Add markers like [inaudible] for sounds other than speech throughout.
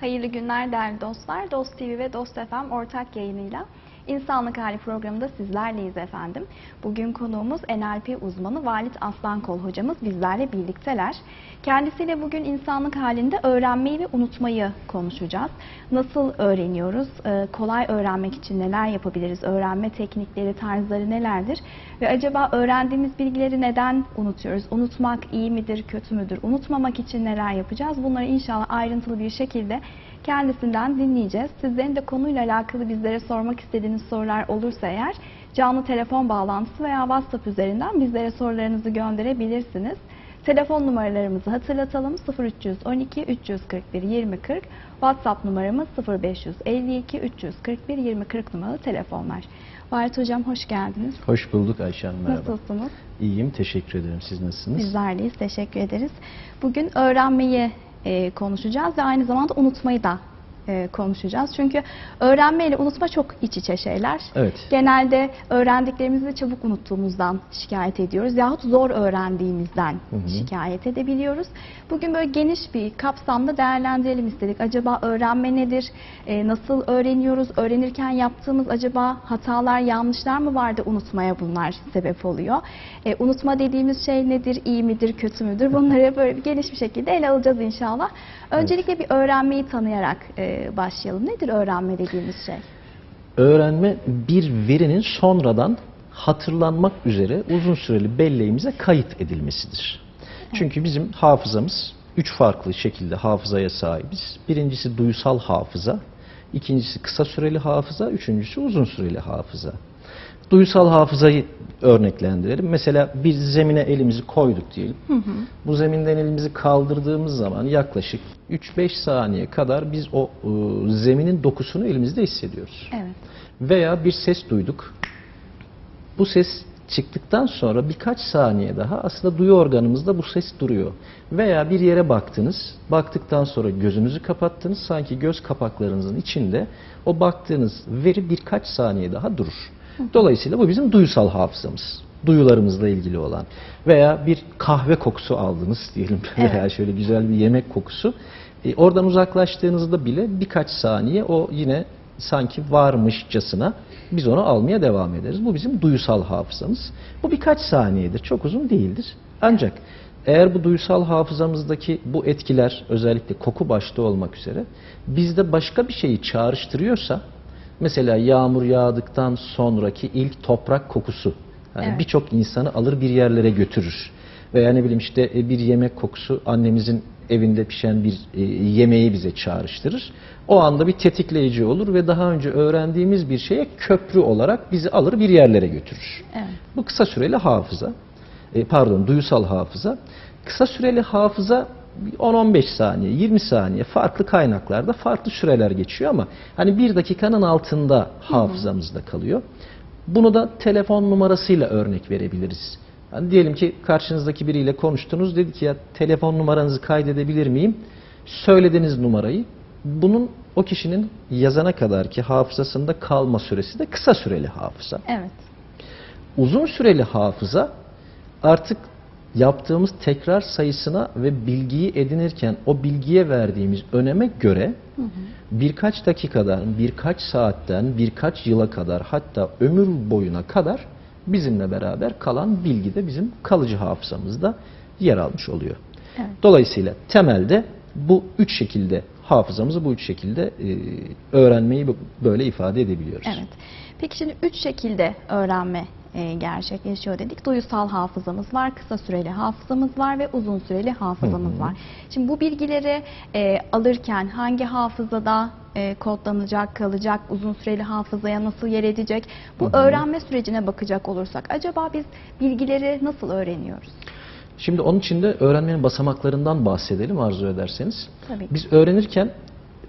Hayırlı günler değerli dostlar. Dost TV ve Dost FM ortak yayınıyla İnsanlık Hali programında sizlerleyiz efendim. Bugün konuğumuz NLP uzmanı Valit Aslankol hocamız bizlerle birlikteler. Kendisiyle bugün insanlık halinde öğrenmeyi ve unutmayı konuşacağız. Nasıl öğreniyoruz? Ee, Kolay öğrenmek için neler yapabiliriz? Öğrenme teknikleri, tarzları nelerdir? Ve acaba öğrendiğimiz bilgileri neden unutuyoruz? Unutmak iyi midir, kötü müdür? Unutmamak için neler yapacağız? Bunları inşallah ayrıntılı bir şekilde kendisinden dinleyeceğiz. Sizlerin de konuyla alakalı bizlere sormak istediğiniz sorular olursa eğer canlı telefon bağlantısı veya WhatsApp üzerinden bizlere sorularınızı gönderebilirsiniz. Telefon numaralarımızı hatırlatalım. 0312 341 2040 WhatsApp numaramız 0552 341 2040 numaralı telefonlar. Varit Hocam hoş geldiniz. Hoş bulduk Ayşe Hanım merhaba. Nasılsınız? İyiyim teşekkür ederim. Siz nasılsınız? Bizlerleyiz. Teşekkür ederiz. Bugün öğrenmeyi konuşacağız ve aynı zamanda unutmayı da e, konuşacağız. Çünkü öğrenme ile unutma çok iç içe şeyler. Evet. Genelde öğrendiklerimizi çabuk unuttuğumuzdan şikayet ediyoruz yahut zor öğrendiğimizden Hı hı. şikayet edebiliyoruz. Bugün böyle geniş bir kapsamda değerlendirelim istedik. Acaba öğrenme nedir? E, nasıl öğreniyoruz? Öğrenirken yaptığımız acaba hatalar, yanlışlar mı vardı unutmaya bunlar sebep oluyor? E, unutma dediğimiz şey nedir? İyi midir, kötü müdür? Bunları böyle bir geniş bir şekilde ele alacağız inşallah. Öncelikle bir öğrenmeyi tanıyarak e, başlayalım. Nedir öğrenme dediğimiz şey? Öğrenme bir verinin sonradan hatırlanmak üzere uzun süreli belleğimize kayıt edilmesidir. Çünkü bizim hafızamız üç farklı şekilde hafızaya sahibiz. Birincisi duysal hafıza, ikincisi kısa süreli hafıza, üçüncüsü uzun süreli hafıza. Duysal hafızayı örneklendirelim. Mesela bir zemine elimizi koyduk diyelim. Bu zeminden elimizi kaldırdığımız zaman yaklaşık 3-5 saniye kadar biz o e, zeminin dokusunu elimizde hissediyoruz. Evet. Veya bir ses duyduk. Bu ses çıktıktan sonra birkaç saniye daha aslında duyu organımızda bu ses duruyor. Veya bir yere baktınız, baktıktan sonra gözünüzü kapattınız, sanki göz kapaklarınızın içinde o baktığınız veri birkaç saniye daha durur. Dolayısıyla bu bizim duysal hafızamız. Duyularımızla ilgili olan. Veya bir kahve kokusu aldınız diyelim [laughs] Evet. veya şöyle güzel bir yemek kokusu. E, oradan uzaklaştığınızda bile birkaç saniye o yine sanki varmışçasına biz onu almaya devam ederiz. Bu bizim duysal hafızamız. Bu birkaç saniyedir, çok uzun değildir. Ancak eğer bu duysal hafızamızdaki bu etkiler özellikle koku başta olmak üzere bizde başka bir şeyi çağrıştırıyorsa mesela yağmur yağdıktan sonraki ilk toprak kokusu yani Evet. birçok insanı alır bir yerlere götürür. Veya ne bileyim işte e, bir yemek kokusu annemizin evinde pişen bir e, yemeği bize çağrıştırır. O anda bir tetikleyici olur ve daha önce öğrendiğimiz bir şeye köprü olarak bizi alır bir yerlere götürür. Evet. Bu kısa süreli hafıza. E, pardon, duysal hafıza. Kısa süreli hafıza 10-15 saniye, 20 saniye farklı kaynaklarda farklı süreler geçiyor ama hani bir dakikanın altında hafızamızda kalıyor. Bunu da telefon numarasıyla örnek verebiliriz. Yani diyelim ki karşınızdaki biriyle konuştunuz dedi ki ya telefon numaranızı kaydedebilir miyim? Söylediğiniz numarayı bunun o kişinin yazana kadar ki hafızasında kalma süresi de kısa süreli hafıza. Evet. Uzun süreli hafıza artık yaptığımız tekrar sayısına ve bilgiyi edinirken o bilgiye verdiğimiz öneme göre birkaç dakikadan, birkaç saatten, birkaç yıla kadar hatta ömür boyuna kadar bizimle beraber kalan bilgi de bizim kalıcı hafızamızda yer almış oluyor. Evet. Dolayısıyla temelde bu üç şekilde hafızamızı bu üç şekilde e, öğrenmeyi böyle ifade edebiliyoruz. Evet. Peki şimdi üç şekilde öğrenme e, gerçekleşiyor dedik. Duysal hafızamız var, kısa süreli hafızamız var ve uzun süreli hafızamız Hı hı. var. Şimdi bu bilgileri e, alırken hangi hafızada e, kodlanacak, kalacak, uzun süreli hafızaya nasıl yer edecek? Bu öğrenme sürecine bakacak olursak acaba biz bilgileri nasıl öğreniyoruz? Şimdi onun için de öğrenmenin basamaklarından bahsedelim arzu ederseniz. Tabii. Biz öğrenirken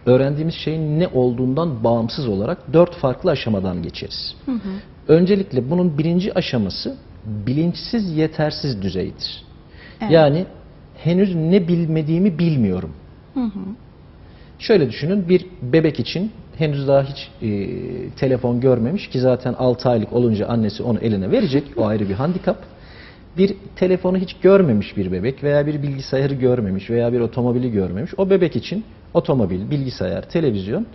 öğrendiğimiz şeyin ne olduğundan bağımsız olarak dört farklı aşamadan geçeriz. Öncelikle bunun birinci aşaması bilinçsiz yetersiz düzeydir. Evet. Yani henüz ne bilmediğimi bilmiyorum. Hı hı. Şöyle düşünün bir bebek için henüz daha hiç e, telefon görmemiş ki zaten 6 aylık olunca annesi onu eline verecek. O ayrı bir handikap. Bir telefonu hiç görmemiş bir bebek veya bir bilgisayarı görmemiş veya bir otomobili görmemiş. O bebek için otomobil, bilgisayar, televizyon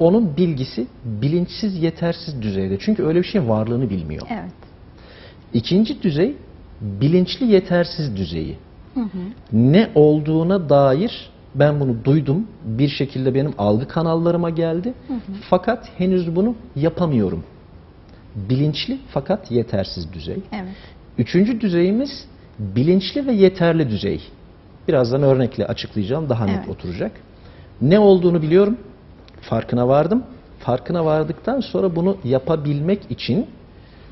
onun bilgisi bilinçsiz yetersiz düzeyde. Çünkü öyle bir şeyin varlığını bilmiyor. Evet. İkinci düzey bilinçli yetersiz düzeyi. Ne olduğuna dair ben bunu duydum. Bir şekilde benim algı kanallarıma geldi. Fakat henüz bunu yapamıyorum. Bilinçli fakat yetersiz düzey. Evet. Üçüncü düzeyimiz bilinçli ve yeterli düzey. Birazdan örnekle açıklayacağım daha net Evet. oturacak. Ne olduğunu biliyorum. Farkına vardım. Farkına vardıktan sonra bunu yapabilmek için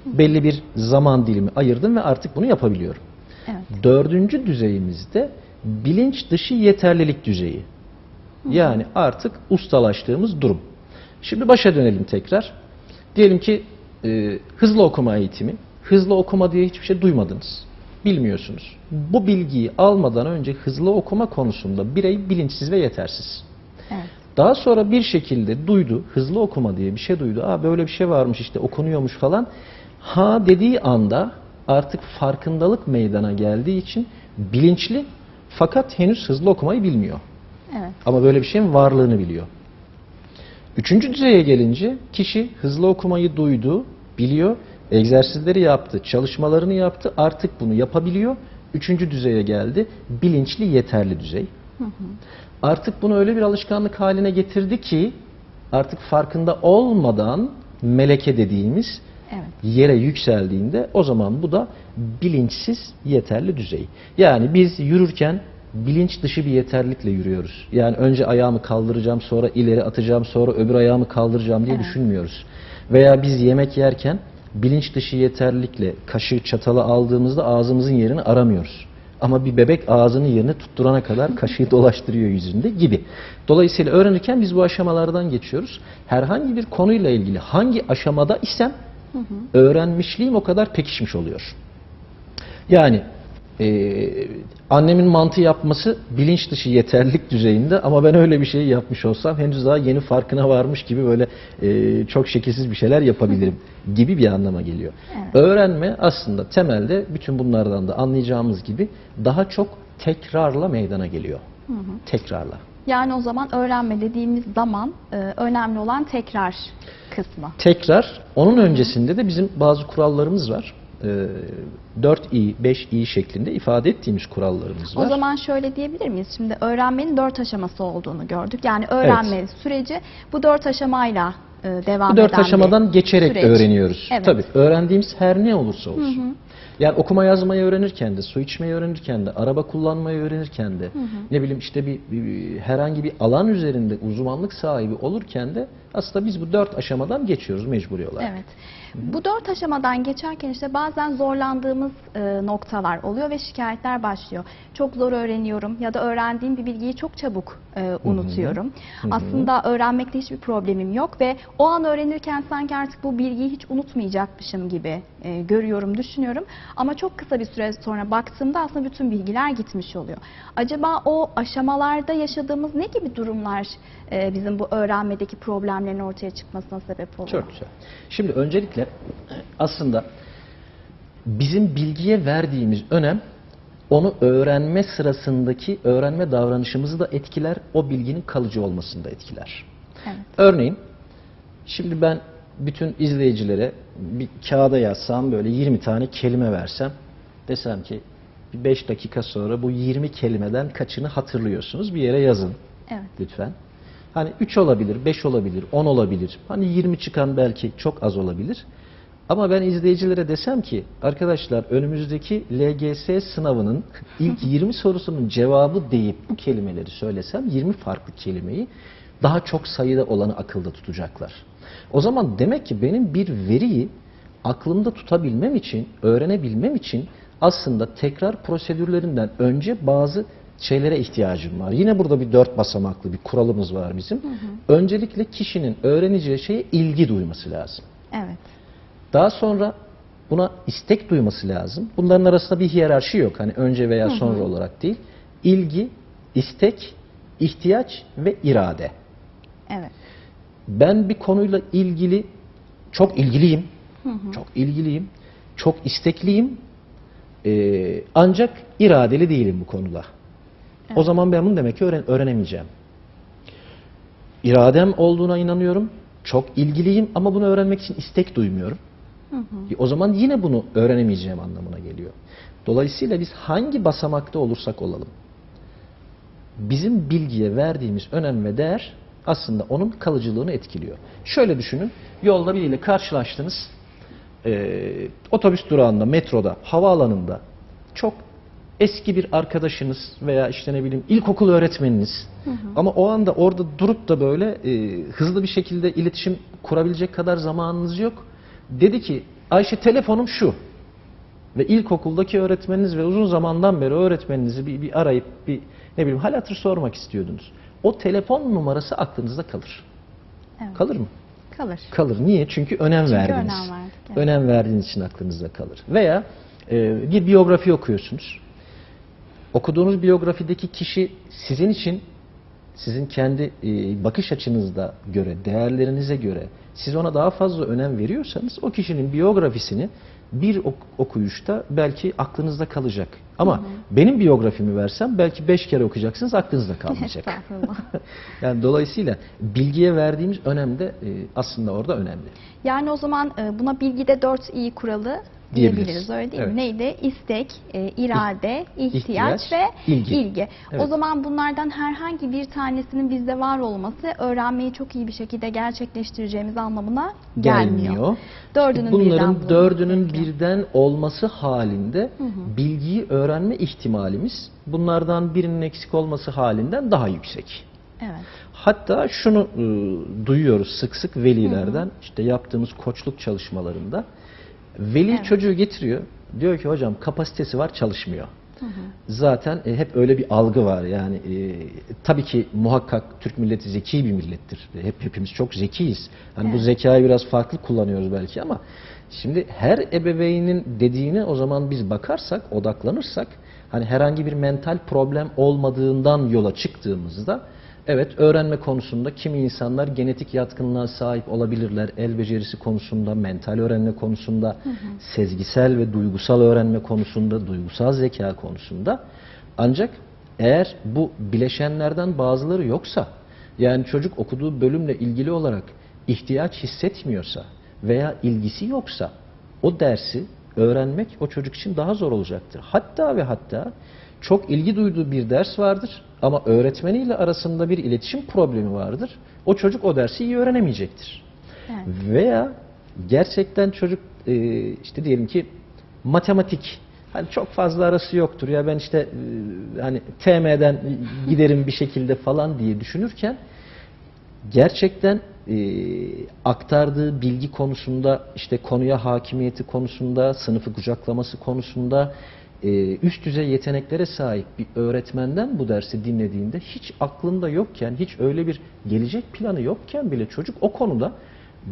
belli bir zaman dilimi ayırdım ve artık bunu yapabiliyorum. Evet. Dördüncü düzeyimizde bilinç dışı yeterlilik düzeyi. Yani artık ustalaştığımız durum. Şimdi başa dönelim tekrar. Diyelim ki e, hızlı okuma eğitimi. Hızlı okuma diye hiçbir şey duymadınız. Bilmiyorsunuz. Bu bilgiyi almadan önce hızlı okuma konusunda birey bilinçsiz ve yetersiz. Evet. Daha sonra bir şekilde duydu, hızlı okuma diye bir şey duydu. Aa böyle bir şey varmış işte okunuyormuş falan. Ha dediği anda artık farkındalık meydana geldiği için bilinçli fakat henüz hızlı okumayı bilmiyor. Evet. Ama böyle bir şeyin varlığını biliyor. Üçüncü düzeye gelince kişi hızlı okumayı duydu, biliyor, egzersizleri yaptı, çalışmalarını yaptı, artık bunu yapabiliyor. Üçüncü düzeye geldi, bilinçli yeterli düzey. Artık bunu öyle bir alışkanlık haline getirdi ki artık farkında olmadan meleke dediğimiz Evet. yere yükseldiğinde o zaman bu da bilinçsiz yeterli düzey. Yani biz yürürken bilinç dışı bir yeterlilikle yürüyoruz. Yani önce ayağımı kaldıracağım, sonra ileri atacağım, sonra öbür ayağımı kaldıracağım diye Evet. düşünmüyoruz. Veya biz yemek yerken bilinç dışı yeterlilikle kaşığı çatalı aldığımızda ağzımızın yerini aramıyoruz. Ama bir bebek ağzının yerini tutturana kadar kaşığı dolaştırıyor yüzünde gibi. Dolayısıyla öğrenirken biz bu aşamalardan geçiyoruz. Herhangi bir konuyla ilgili hangi aşamada isem öğrenmişliğim o kadar pekişmiş oluyor. Yani eee, annemin mantı yapması bilinç dışı yeterlilik düzeyinde ama ben öyle bir şey yapmış olsam henüz daha yeni farkına varmış gibi böyle eee, çok şekilsiz bir şeyler yapabilirim gibi bir anlama geliyor. Evet. Öğrenme aslında temelde bütün bunlardan da anlayacağımız gibi daha çok tekrarla meydana geliyor. Tekrarla. Yani o zaman öğrenme dediğimiz zaman e, önemli olan tekrar kısmı. Tekrar, onun öncesinde de bizim bazı kurallarımız var. Ee, 4i, 5i şeklinde ifade ettiğimiz kurallarımız var. O zaman şöyle diyebilir miyiz? Şimdi öğrenmenin dört aşaması olduğunu gördük. Yani öğrenme süreci bu dört aşamayla e, devam Bu dört aşamadan geçerek süreç. öğreniyoruz. Evet. Tabii öğrendiğimiz her ne olursa olsun. Yani okuma yazmayı öğrenirken de, su içmeyi öğrenirken de, araba kullanmayı öğrenirken de, ne bileyim işte bir- bir- herhangi bir alan üzerinde uzmanlık sahibi olurken de aslında biz bu dört aşamadan geçiyoruz mecburi olarak. Evet. Bu dört aşamadan geçerken işte bazen zorlandığımız e, noktalar oluyor ve şikayetler başlıyor. Çok zor öğreniyorum ya da öğrendiğim bir bilgiyi çok çabuk e, unutuyorum. Aslında öğrenmekte hiçbir problemim yok ve o an öğrenirken sanki artık bu bilgiyi hiç unutmayacakmışım gibi e, görüyorum, düşünüyorum. Ama çok kısa bir süre sonra baktığımda aslında bütün bilgiler gitmiş oluyor. Acaba o aşamalarda yaşadığımız ne gibi durumlar e, bizim bu öğrenmedeki problemlerin ortaya çıkmasına sebep oluyor? Çok güzel. Şimdi öncelikle aslında bizim bilgiye verdiğimiz önem onu öğrenme sırasındaki öğrenme davranışımızı da etkiler, o bilginin kalıcı olmasını da etkiler. Evet. Örneğin şimdi ben bütün izleyicilere bir kağıda yazsam böyle 20 tane kelime versem desem ki 5 dakika sonra bu 20 kelimeden kaçını hatırlıyorsunuz bir yere yazın Evet. lütfen. Hani 3 olabilir, 5 olabilir, 10 olabilir. Hani 20 çıkan belki çok az olabilir. Ama ben izleyicilere desem ki arkadaşlar önümüzdeki LGS sınavının [laughs] ilk 20 sorusunun cevabı deyip bu kelimeleri söylesem 20 farklı kelimeyi daha çok sayıda olanı akılda tutacaklar. O zaman demek ki benim bir veriyi aklımda tutabilmem için, öğrenebilmem için aslında tekrar prosedürlerinden önce bazı şeylere ihtiyacım var. Yine burada bir dört basamaklı bir kuralımız var bizim. Öncelikle kişinin öğreneceği şeye ilgi duyması lazım. Evet. Daha sonra buna istek duyması lazım. Bunların arasında bir hiyerarşi yok. Hani önce veya sonra olarak değil. İlgi, istek, ihtiyaç ve irade. Evet. Ben bir konuyla ilgili çok ilgiliyim. Çok ilgiliyim. Çok istekliyim. Ee, ancak iradeli değilim bu konuda. O zaman ben bunu demek ki öğren- öğrenemeyeceğim. iradem olduğuna inanıyorum. Çok ilgiliyim ama bunu öğrenmek için istek duymuyorum. E, O zaman yine bunu öğrenemeyeceğim anlamına geliyor. Dolayısıyla biz hangi basamakta olursak olalım, bizim bilgiye verdiğimiz önem ve değer aslında onun kalıcılığını etkiliyor. Şöyle düşünün, yolda biriyle karşılaştınız, Ee, otobüs durağında, metroda, havaalanında çok eski bir arkadaşınız veya işte ne bileyim ilkokul öğretmeniniz ama o anda orada durup da böyle e, hızlı bir şekilde iletişim kurabilecek kadar zamanınız yok. Dedi ki Ayşe telefonum şu ve ilkokuldaki öğretmeniniz ve uzun zamandan beri öğretmeninizi bir, bir arayıp bir ne bileyim hal hatır sormak istiyordunuz. O telefon numarası aklınızda kalır. Evet. Kalır mı? Kalır. Kalır. Niye? Çünkü önem Çünkü verdiniz. önem verdik, evet. Önem verdiğiniz için aklınızda kalır. Veya e, bir biyografi okuyorsunuz. Okuduğunuz biyografideki kişi sizin için sizin kendi e, bakış açınızda göre, değerlerinize göre siz ona daha fazla önem veriyorsanız o kişinin biyografisini bir ok- okuyuşta belki aklınızda kalacak. Ama benim biyografimi versem belki beş kere okuyacaksınız aklınızda [laughs] kalmayacak. [laughs] Yani dolayısıyla bilgiye verdiğimiz önem de e, aslında orada önemli. Yani o zaman e, buna bilgide 4 iyi kuralı Diyebiliriz. diyebiliriz öyle değil Evet. mi? Neydi? İstek, e, irade, ihtiyaç, ihtiyaç, ve ilgi. ilgi. O Evet. zaman bunlardan herhangi bir tanesinin bizde var olması öğrenmeyi çok iyi bir şekilde gerçekleştireceğimiz anlamına gelmiyor. gelmiyor. Dördünün bunların birden dördünün gerekiyor. birden olması halinde bilgiyi öğrenme ihtimalimiz bunlardan birinin eksik olması halinden daha yüksek. Evet. Hatta şunu e, duyuyoruz sık sık velilerden işte yaptığımız koçluk çalışmalarında. Veli Evet. çocuğu getiriyor. Diyor ki hocam kapasitesi var çalışmıyor. Zaten e, hep öyle bir algı var yani e, tabii ki muhakkak Türk milleti zeki bir millettir. Hep hepimiz çok zekiyiz. Hani bu Evet. zekayı biraz farklı kullanıyoruz belki ama şimdi her ebeveynin dediğine o zaman biz bakarsak, odaklanırsak hani herhangi bir mental problem olmadığından yola çıktığımızda Evet öğrenme konusunda kimi insanlar genetik yatkınlığa sahip olabilirler. El becerisi konusunda, mental öğrenme konusunda, sezgisel ve duygusal öğrenme konusunda, duygusal zeka konusunda. Ancak eğer bu bileşenlerden bazıları yoksa, yani çocuk okuduğu bölümle ilgili olarak ihtiyaç hissetmiyorsa veya ilgisi yoksa o dersi öğrenmek o çocuk için daha zor olacaktır. Hatta ve hatta çok ilgi duyduğu bir ders vardır ama öğretmeniyle arasında bir iletişim problemi vardır. O çocuk o dersi iyi öğrenemeyecektir. Evet. Veya gerçekten çocuk e, işte diyelim ki matematik hani çok fazla arası yoktur ya ben işte e, hani TM'den giderim bir şekilde falan diye düşünürken gerçekten e, aktardığı bilgi konusunda işte konuya hakimiyeti konusunda sınıfı kucaklaması konusunda e, üst düzey yeteneklere sahip bir öğretmenden bu dersi dinlediğinde hiç aklında yokken hiç öyle bir gelecek planı yokken bile çocuk o konuda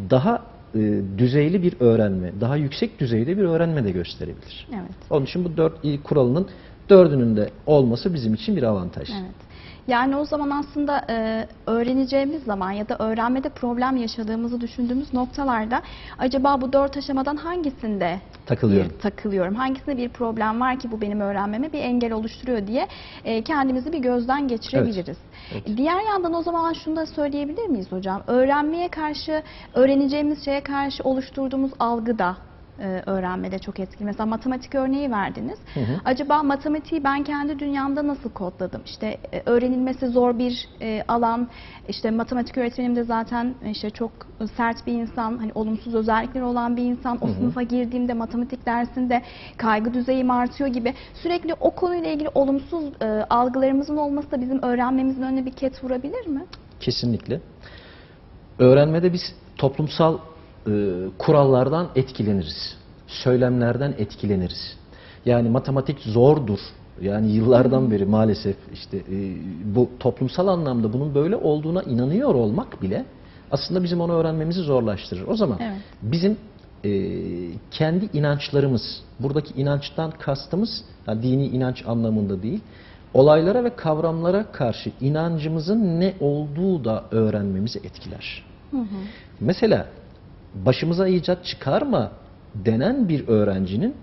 daha e, düzeyli bir öğrenme, daha yüksek düzeyde bir öğrenme de gösterebilir. Evet. Onun için bu dört iyi kuralının dördünün de olması bizim için bir avantaj. Evet. Yani o zaman aslında e, öğreneceğimiz zaman ya da öğrenmede problem yaşadığımızı düşündüğümüz noktalarda acaba bu dört aşamadan hangisinde Takılıyorum. bir takılıyorum? Hangisinde bir problem var ki bu benim öğrenmeme bir engel oluşturuyor diye e, kendimizi bir gözden geçirebiliriz. Evet. Diğer yandan o zaman şunu da söyleyebilir miyiz hocam? Öğrenmeye karşı, öğreneceğimiz şeye karşı oluşturduğumuz algı da e, öğrenmede çok etkili. Mesela matematik örneği verdiniz. Hı hı. Acaba matematiği ben kendi dünyamda nasıl kodladım? İşte e, öğrenilmesi zor bir e, alan. İşte matematik öğretmenim de zaten işte çok sert bir insan, hani olumsuz özellikleri olan bir insan. O sınıfa girdiğimde matematik dersinde kaygı düzeyim artıyor gibi. Sürekli o konuyla ilgili olumsuz e, algılarımızın olması da bizim öğrenmemizin önüne bir ket vurabilir mi? Kesinlikle. Öğrenmede biz toplumsal e, kurallardan etkileniriz. Söylemlerden etkileniriz. Yani matematik zordur. Yani yıllardan beri maalesef işte e, bu toplumsal anlamda bunun böyle olduğuna inanıyor olmak bile aslında bizim onu öğrenmemizi zorlaştırır. O zaman Evet. bizim e, kendi inançlarımız, buradaki inançtan kastımız yani dini inanç anlamında değil, olaylara ve kavramlara karşı inancımızın ne olduğu da öğrenmemizi etkiler. Mesela başımıza icat çıkarma denen bir öğrencinin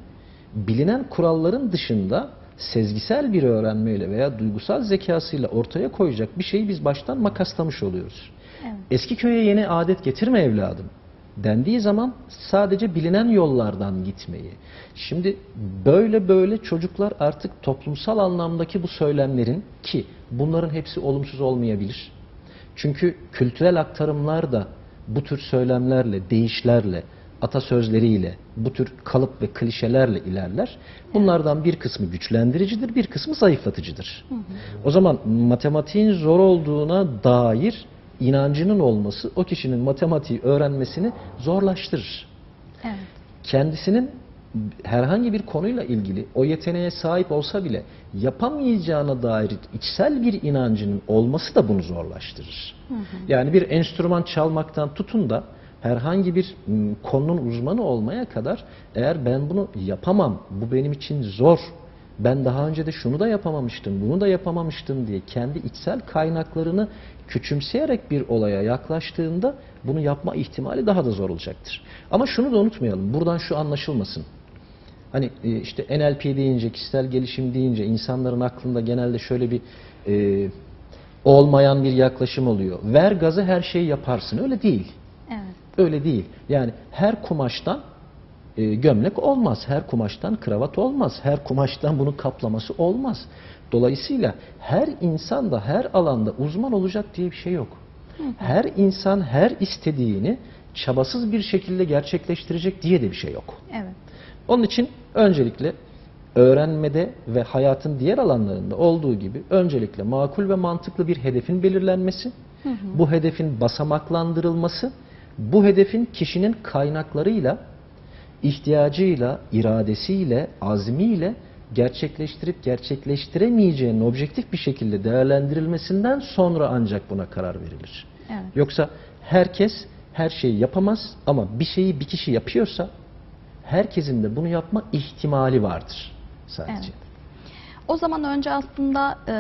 bilinen kuralların dışında sezgisel bir öğrenmeyle veya duygusal zekasıyla ortaya koyacak bir şeyi biz baştan makaslamış oluyoruz. Evet. Eski köye yeni adet getirme evladım dendiği zaman sadece bilinen yollardan gitmeyi. Şimdi böyle böyle çocuklar artık toplumsal anlamdaki bu söylemlerin ki bunların hepsi olumsuz olmayabilir. Çünkü kültürel aktarımlar da bu tür söylemlerle, deyişlerle, atasözleriyle, bu tür kalıp ve klişelerle ilerler. Bunlardan bir kısmı güçlendiricidir, bir kısmı zayıflatıcıdır. O zaman matematiğin zor olduğuna dair inancının olması o kişinin matematiği öğrenmesini zorlaştırır. Evet. Kendisinin herhangi bir konuyla ilgili o yeteneğe sahip olsa bile yapamayacağına dair içsel bir inancının olması da bunu zorlaştırır. Yani bir enstrüman çalmaktan tutun da herhangi bir m, konunun uzmanı olmaya kadar eğer ben bunu yapamam, bu benim için zor, ben daha önce de şunu da yapamamıştım, bunu da yapamamıştım diye kendi içsel kaynaklarını küçümseyerek bir olaya yaklaştığında bunu yapma ihtimali daha da zor olacaktır. Ama şunu da unutmayalım, buradan şu anlaşılmasın. Hani e, işte NLP deyince, kişisel gelişim deyince insanların aklında genelde şöyle bir e, olmayan bir yaklaşım oluyor. Ver gazı her şeyi yaparsın. Öyle değil. Evet. Öyle değil. Yani her kumaştan e, gömlek olmaz. Her kumaştan kravat olmaz. Her kumaştan bunun kaplaması olmaz. Dolayısıyla her insan da her alanda uzman olacak diye bir şey yok. Her insan her istediğini çabasız bir şekilde gerçekleştirecek diye de bir şey yok. Evet. Onun için öncelikle öğrenmede ve hayatın diğer alanlarında olduğu gibi öncelikle makul ve mantıklı bir hedefin belirlenmesi, bu hedefin basamaklandırılması, bu hedefin kişinin kaynaklarıyla, ihtiyacıyla, iradesiyle, azmiyle gerçekleştirip gerçekleştiremeyeceğinin objektif bir şekilde değerlendirilmesinden sonra ancak buna karar verilir. Evet. Yoksa herkes her şeyi yapamaz ama bir şeyi bir kişi yapıyorsa herkesin de bunu yapma ihtimali vardır sadece. Evet. O zaman önce aslında e,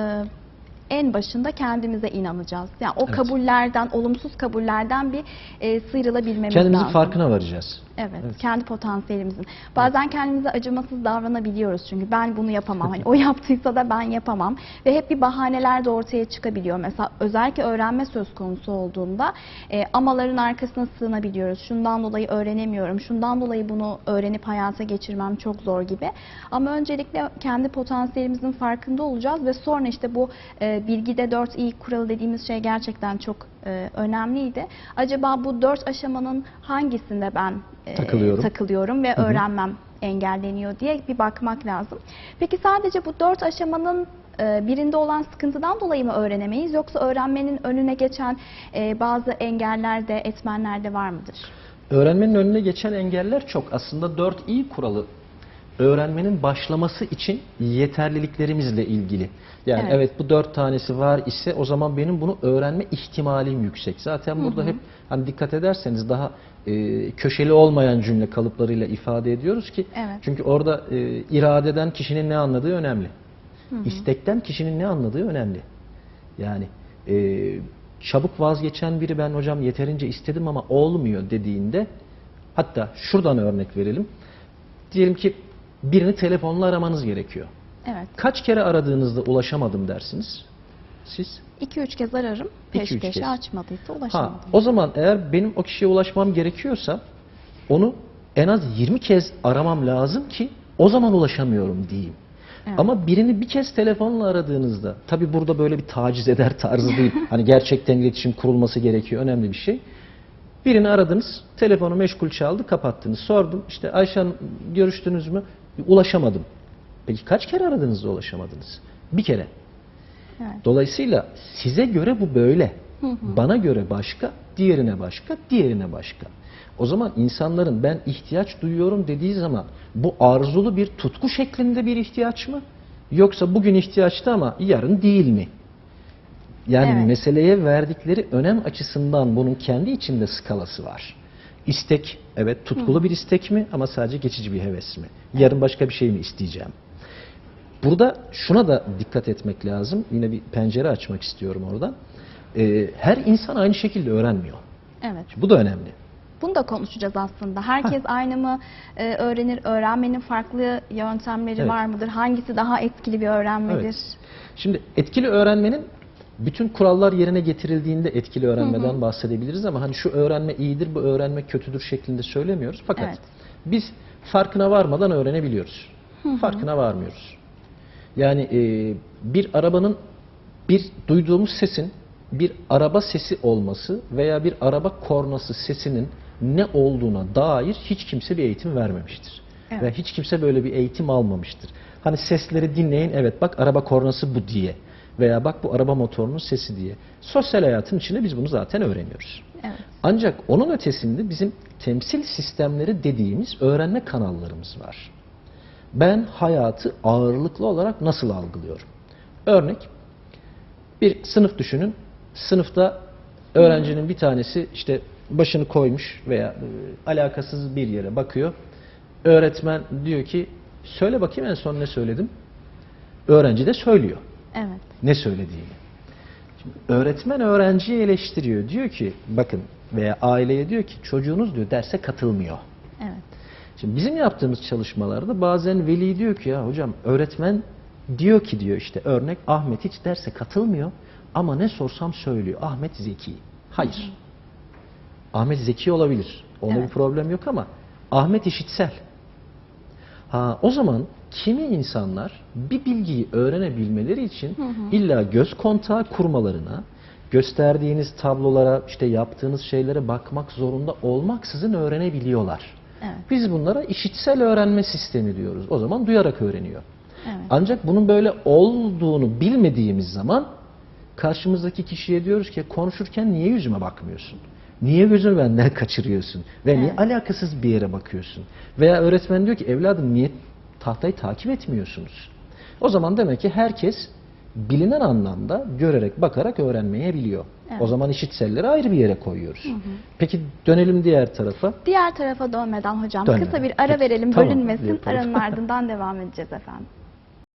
en başında kendimize inanacağız. Yani o Evet. kabullerden, olumsuz kabullerden bir e, sıyrılabilmemiz Kendimizin lazım. farkına varacağız. Evet, Evet. kendi potansiyelimizin. Bazen kendimize acımasız davranabiliyoruz çünkü ben bunu yapamam. Hani o yaptıysa da ben yapamam ve hep bir bahaneler de ortaya çıkabiliyor. Mesela özellikle öğrenme söz konusu olduğunda e, amaların arkasına sığınabiliyoruz. Şundan dolayı öğrenemiyorum. Şundan dolayı bunu öğrenip hayata geçirmem çok zor gibi. Ama öncelikle kendi potansiyelimizin farkında olacağız ve sonra işte bu e, bilgide 4 i kuralı dediğimiz şey gerçekten çok e, önemliydi. Acaba bu dört aşamanın hangisinde ben e, Takılıyorum. takılıyorum ve öğrenmem engelleniyor diye bir bakmak lazım. Peki sadece bu dört aşamanın e, birinde olan sıkıntıdan dolayı mı öğrenemeyiz yoksa öğrenmenin önüne geçen bazı engeller de etmenler de var mıdır? Öğrenmenin önüne geçen engeller çok. Aslında 4 iyi kuralı öğrenmenin başlaması için yeterliliklerimizle ilgili. Yani Evet. evet, bu dört tanesi var ise o zaman benim bunu öğrenme ihtimalim yüksek. Zaten burada hep hani dikkat ederseniz daha e, köşeli olmayan cümle kalıplarıyla ifade ediyoruz ki Evet. çünkü orada e, iradeden kişinin ne anladığı önemli. İstekten kişinin ne anladığı önemli. Yani e, çabuk vazgeçen biri ben hocam yeterince istedim ama olmuyor dediğinde hatta şuradan örnek verelim. Diyelim ki birini telefonla aramanız gerekiyor. Evet. Kaç kere aradığınızda ulaşamadım dersiniz? Siz? 2-3 kez ararım. İki, Peş üç peşe kez. açmadıysa Ha, ulaşamadım. o zaman eğer benim o kişiye ulaşmam gerekiyorsa onu en az 20 kez aramam lazım ki o zaman ulaşamıyorum diyeyim. Evet. Ama birini bir kez telefonla aradığınızda, tabi burada böyle bir taciz eder tarzı değil. [laughs] hani gerçekten iletişim kurulması gerekiyor, önemli bir şey. Birini aradınız, telefonu meşgul çaldı, kapattınız. Sordum, işte Ayşe Hanım görüştünüz mü? Ulaşamadım. Peki kaç kere aradınız da ulaşamadınız? Bir kere. Evet. Dolayısıyla size göre bu böyle. Bana göre başka, diğerine başka, diğerine başka. O zaman insanların ben ihtiyaç duyuyorum dediği zaman bu arzulu bir tutku şeklinde bir ihtiyaç mı? Yoksa bugün ihtiyaçta ama yarın değil mi? Yani Evet. meseleye verdikleri önem açısından bunun kendi içinde skalası var. İstek, evet tutkulu bir istek mi ama sadece geçici bir heves mi? Yarın başka bir şey mi isteyeceğim? Burada şuna da dikkat etmek lazım. Yine bir pencere açmak istiyorum oradan. Ee, her insan aynı şekilde öğrenmiyor. Evet. Bu da önemli. Bunu da konuşacağız aslında. Herkes aynı mı e, öğrenir? Öğrenmenin farklı yöntemleri Evet. var mıdır? Hangisi daha etkili bir öğrenmedir? Evet. Şimdi etkili öğrenmenin bütün kurallar yerine getirildiğinde etkili öğrenmeden bahsedebiliriz ama hani şu öğrenme iyidir, bu öğrenme kötüdür şeklinde söylemiyoruz. Fakat Evet. biz farkına varmadan öğrenebiliyoruz. Farkına varmıyoruz. Yani e, bir arabanın bir duyduğumuz sesin bir araba sesi olması veya bir araba kornası sesinin ne olduğuna dair hiç kimse bir eğitim vermemiştir. Evet. Ve hiç kimse böyle bir eğitim almamıştır. Hani sesleri dinleyin evet bak araba kornası bu diye veya bak bu araba motorunun sesi diye. Sosyal hayatın içinde biz bunu zaten öğreniyoruz. Evet. Ancak onun ötesinde bizim temsil sistemleri dediğimiz öğrenme kanallarımız var. Ben hayatı ağırlıklı olarak nasıl algılıyorum? Örnek, bir sınıf düşünün. Sınıfta öğrencinin bir tanesi işte başını koymuş veya e, alakasız bir yere bakıyor. Öğretmen diyor ki söyle bakayım en son ne söyledim? Öğrenci de söylüyor Evet. ne söylediğini. Şimdi öğretmen öğrenciyi eleştiriyor. Diyor ki bakın veya aileye diyor ki çocuğunuz diyor derse katılmıyor. Evet. Şimdi bizim yaptığımız çalışmalarda bazen veli diyor ki ya hocam öğretmen diyor ki diyor işte örnek Ahmet hiç derse katılmıyor ama ne sorsam söylüyor. Ahmet zeki. Hayır. Ahmet zeki olabilir. Onda Evet. bir problem yok ama Ahmet işitsel. Ha, o zaman kimi insanlar bir bilgiyi öğrenebilmeleri için illa göz kontağı kurmalarına, gösterdiğiniz tablolara, işte yaptığınız şeylere bakmak zorunda olmaksızın öğrenebiliyorlar. Evet. Biz bunlara işitsel öğrenme sistemi diyoruz. O zaman duyarak öğreniyor. Evet. Ancak bunun böyle olduğunu bilmediğimiz zaman karşımızdaki kişiye diyoruz ki konuşurken niye yüzüme bakmıyorsun? Niye gözünü benden [laughs] kaçırıyorsun? Ve niye Evet. alakasız bir yere bakıyorsun? Veya öğretmen diyor ki evladım niye tahtayı takip etmiyorsunuz? O zaman demek ki herkes bilinen anlamda görerek bakarak öğrenmeyebiliyor. Evet. O zaman işitselleri ayrı bir yere koyuyoruz. Peki dönelim diğer tarafa. Diğer tarafa dönmeden hocam Dönmeden. kısa bir ara Peki. verelim Tamam, bölünmesin. Aranın [laughs] ardından devam edeceğiz efendim.